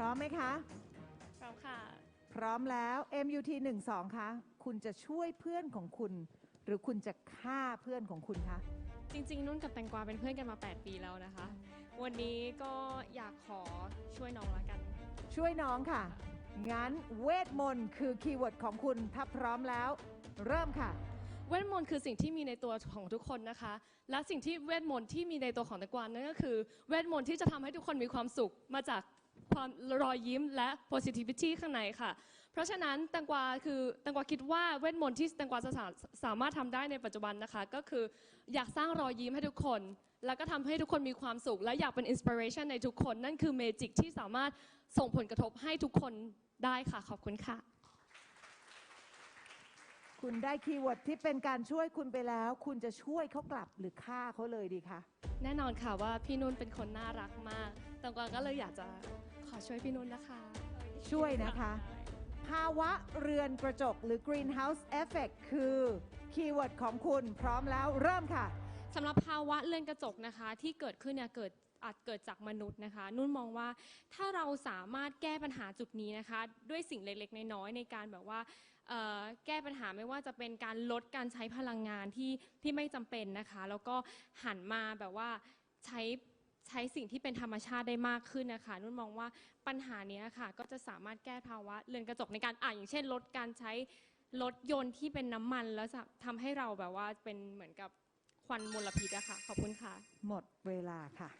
ร้อมไหมคะ พร้อมค่ะ พร้อมแล้ว MUT 12คะคุณจะช่วยเพื่อนของคุณ หรือคุณจะฆ่าเพื่อนของคุณคะจริงๆนุ่นกับแตงกวาเป็นเพื่อนกันมา 8 ปีแล้วนะคะ วันนี้ก็อยากขอช่วยน้องละกัน ช่วยน้องค่ะ งั้นเวทมนต์คือคีย์เวิร์ดของคุณถ้าพร้อมแล้ว เริ่มค่ะ เวทมนต์คือสิ่งที่มีในตัวของทุกคนนะคะ และสิ่งที่เวทมนต์ที่มีในตัวของแตงกวานั่นก็คือ เวทมนต์ที่จะทำให้ทุกคนมีความสุขมาจาก ความรอยยิ้มและ positivity ข้างในค่ะ เพราะฉะนั้นแตงกวาคือแตงกวาคิดว่าเวทมนต์ที่แตงกวาจะสาสามารถทำได้ในปัจจุบันนะคะ ก็คืออยากสร้างรอยยิ้มให้ทุกคน แล้วก็ทำให้ทุกคนมีความสุข และอยากเป็นอินสปิเรชันในทุกคน นั่นคือเมจิกที่สามารถส่งผลกระทบให้ทุกคนได้ค่ะ ขอบคุณค่ะ คุณได้คีย์เวิร์ดที่เป็นการช่วยคุณไปแล้ว คุณจะช่วยเขากลับหรือฆ่าเขาเลยดีคะแน่นอนค่ะว่าพี่นุ่นเป็นคนน่ารักมากแตงกวาก็เลยอยากจะขอช่วยพี่นุ่นนะคะ ช่วยนะคะ ภาวะเรือนกระจกหรือ greenhouse effect คือคีย์เวิร์ดของคุณพร้อมแล้วเริ่มค่ะ สำหรับภาวะเรือนกระจกนะคะ ที่เกิดขึ้นเนี่ยเกิดอาจเกิดจากมนุษย์นะคะ นุ่นมองว่าถ้าเราสามารถแก้ปัญหาจุดนี้นะคะ ด้วยสิ่งเล็กๆ น้อยๆในการแบบว่าเอ่อ แก้ปัญหาไม่ว่าจะเป็นการลดการใช้พลังงานที่ที่ไม่จำเป็นนะคะ แล้วก็หันมาแบบว่าใช้ใช้สิ่งที่เป็นธรรมชาติได้มากขึ้นนะคะนุ่นมองว่าปัญหาเนี้ยค่ะ ก็จะสามารถแก้ภาวะเรือนกระจกในการอ่าอย่างเช่น ลดการใช้รถยนต์ที่เป็นน้ำมัน แล้วจะทำให้เราแบบว่าเป็นเหมือนกับควันมลพิษอะค่ะ ขอบคุณค่ะ หมดเวลาค่ะ